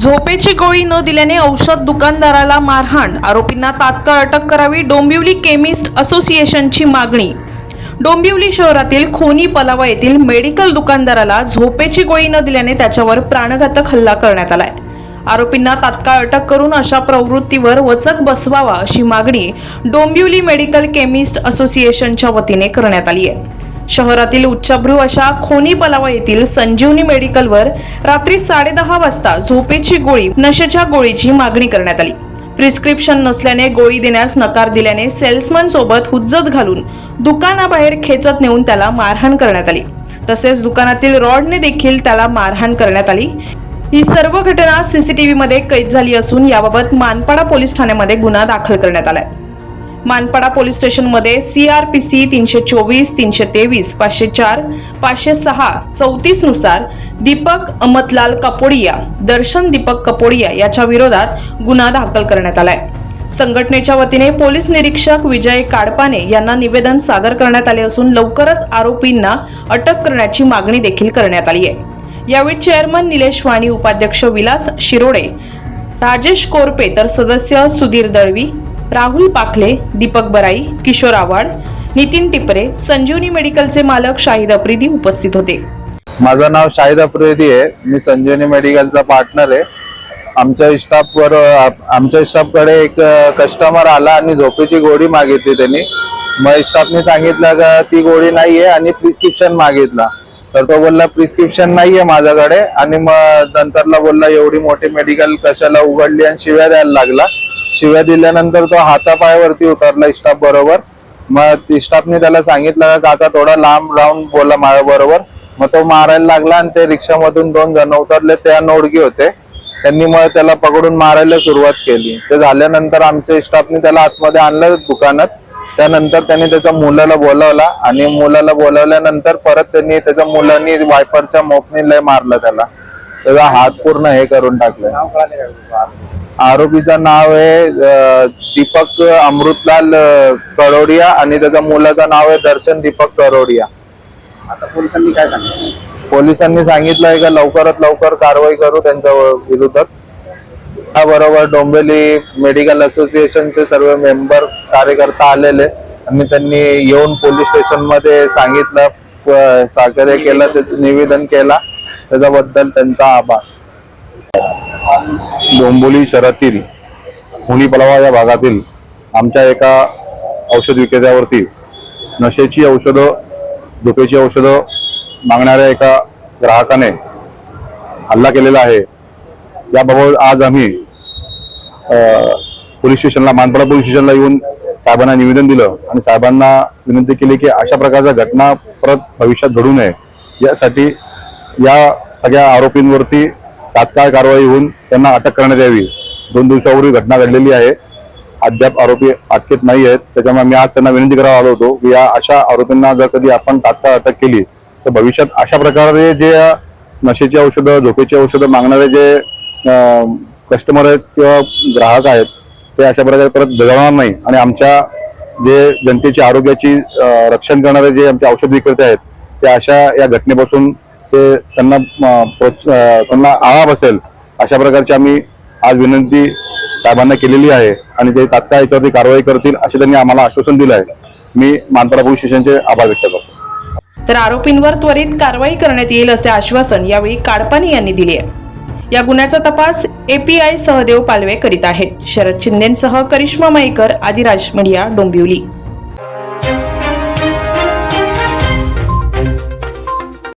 झोपेची गोळी न दिल्याने औषध दुकानदाराला मारहाण. आरोपींना तात्काळ अटक करावी डोंबिवली केमिस्ट असोसिएशनची मागणी. डोंबिवली शहरातील खोनी पलावा येथील मेडिकल दुकानदाराला झोपेची गोळी न दिल्याने त्याच्यावर प्राणघातक हल्ला करण्यात आलाय. आरोपींना तात्काळ अटक करून अशा प्रवृत्तीवर वचक बसवावा अशी मागणी डोंबिवली मेडिकल केमिस्ट असोसिएशनच्या वतीने करण्यात आली आहे. शहरातील उच्चभ्रू अशा खोनी पलावा येथील संजीवनी मेडिकलवर रात्री साडेदहा वाजता झोपेची गोळी नशेच्या गोळीची मागणी करण्यात आली. प्रिस्क्रिप्शन नसल्याने गोळी देण्यास नकार दिल्याने सेल्समन सोबत हुज्जत घालून दुकानाबाहेर खेचत नेऊन त्याला मारहाण करण्यात आली. तसेच दुकानातील रॉडने देखील त्याला मारहाण करण्यात आली. ही सर्व घटना सीसीटीव्हीमध्ये कैद झाली असून याबाबत मानपाडा पोलीस ठाण्यामध्ये गुन्हा दाखल करण्यात आलाय. मानपाडा पोलीस स्टेशनमध्ये सी आर पी सी तीनशे चोवीस तीनशे तेवीस पाचशे चार पाचशे सहा चौतीसनुसार दीपक अमतलाल कपोडिया दर्शन दीपक कपोडिया याच्या विरोधात गुन्हा दाखल करण्यात आलाय. संघटनेच्या वतीने पोलीस निरीक्षक विजय काडपाने यांना निवेदन सादर करण्यात आले असून लवकरच आरोपींना अटक करण्याची मागणी देखील करण्यात आली आहे. यावेळी चेअरमन निलेश वाणी उपाध्यक्ष विलास शिरोडे राजेश कोरपे तर सदस्य सुधीर दळवी राहुल पाखले दीपक बराई किशोर आव्हाड नितीन टिपरे संजीवनी मेडिकलचे मालक शाहिद अप्रिदी उपस्थित होते. माझं नाव शाहिद अप्रिदी आहे. मी संजीवनी मेडिकलचा पार्टनर आहे. आमच्या स्टाफवर आमच्या स्टाफकडे एक कस्टमर आला आणि झोपेची गोळी मागितली त्यांनी. मग स्टाफने सांगितलं का ती गोळी नाहीये आणि प्रिस्क्रिप्शन मागितला. तर तो बोलला प्रिस्क्रिप्शन नाहीये माझ्याकडे. आणि मग नंतरला बोलला एवढी मोठी मेडिकल कशाला उघडली आणि शिव्या द्यायला लागला. शिव्या दिल्यानंतर तो हातापायावरती उतरला स्टाफ बरोबर. मग स्टाफने त्याला सांगितलं का काका थोडा लांब राहून बोला माझ्या बरोबर. मग तो मारायला लागला आणि ते रिक्षामधून दोन जण उतरले. त्या नोडगी होते. त्यांनी मग त्याला पकडून मारायला सुरुवात केली. ते झाल्यानंतर आमच्या स्टाफने त्याला आतमध्ये आणलं दुकानात. त्यानंतर त्यांनी त्याच्या मुलाला बोलावला आणि मुलाला बोलावल्यानंतर परत त्यांनी त्याच्या मुलांनी वायपरच्या मोपनी लय मारलं त्याला. त्याचा हात पूर्ण हे करून टाकलं आरोपीचं नाव आहे दीपक अमृतलाल करोडिया आणि त्याच्या मुलाचं नाव आहे दर्शन दीपक करोडिया. आता पोलिसांनी काय सांगितलं? पोलिसांनी सांगितलंय का लवकरात लवकर कारवाई करू त्यांच्या विरोधात त्याबरोबर डोंबिवली मेडिकल असोसिएशनचे सर्व मेंबर कार्यकर्ता आलेले आणि त्यांनी येऊन पोलीस स्टेशनमध्ये सांगितलं सहकार्य केलं त्याचं निवेदन केला. त्याच्याबद्दल त्यांचा आभार. डोंबोली शहरातील हुनी पलावा या भागातील आमच्या एका औषध विक्रेत्यावरती नशेची औषधं झोपेची औषधं मागणाऱ्या एका ग्राहकाने हल्ला केलेला आहे. याबाबत आज आम्ही पोलीस स्टेशनला मानपाडा पोलीस स्टेशनला येऊन साहेबांना निवेदन दिलं आणि साहेबांना विनंती केली की अशा प्रकारच्या घटना परत भविष्यात घडू नये. यासाठी या सगळ्या आरोपींवरती तात्काळ कारवाई होऊन त्यांना अटक करण्यात यावी. दोन दिवसापूर्वी घटना घडलेली आहे. अद्याप आरोपी अटकेत नाही आहेत. त्याच्यामुळे मी आज त्यांना विनंती करायला आलो होतो की या अशा आरोपींना जर कधी आपण तात्काळ अटक केली तर भविष्यात अशा प्रकारे जे नशेची औषधं झोपेची औषधं मागणारे जे कस्टमर आहेत किंवा ग्राहक आहेत ते अशा प्रकारे परत जगवणार नाही. आणि आमच्या जे जनतेची आरोग्याची रक्षण करणारे जे आमचे औषध विक्रेते आहेत ते अशा या घटनेपासून ते त्यांना त्यांना आळा बसेल अशा प्रकारची आम्ही आज विनंती साहेबांना केलेली आहे आणि ते तात्काळ याच्यावरती कारवाई करतील असे त्यांनी आम्हाला आश्वासन दिलं आहे. मी मानपाडा पोलीस स्टेशनचे आभार व्यक्त करतो. तर आरोपींवर त्वरित कारवाई करण्यात येईल असे आश्वासन यावेळी काडपानी यांनी दिले आहे. या गुन्ह्याचा तपास एपीआय सहदेव पालवे करीत आहेत. शरद शिंदेसह करिश्मा मयेकर आदिराज मडिया डोंबिवली.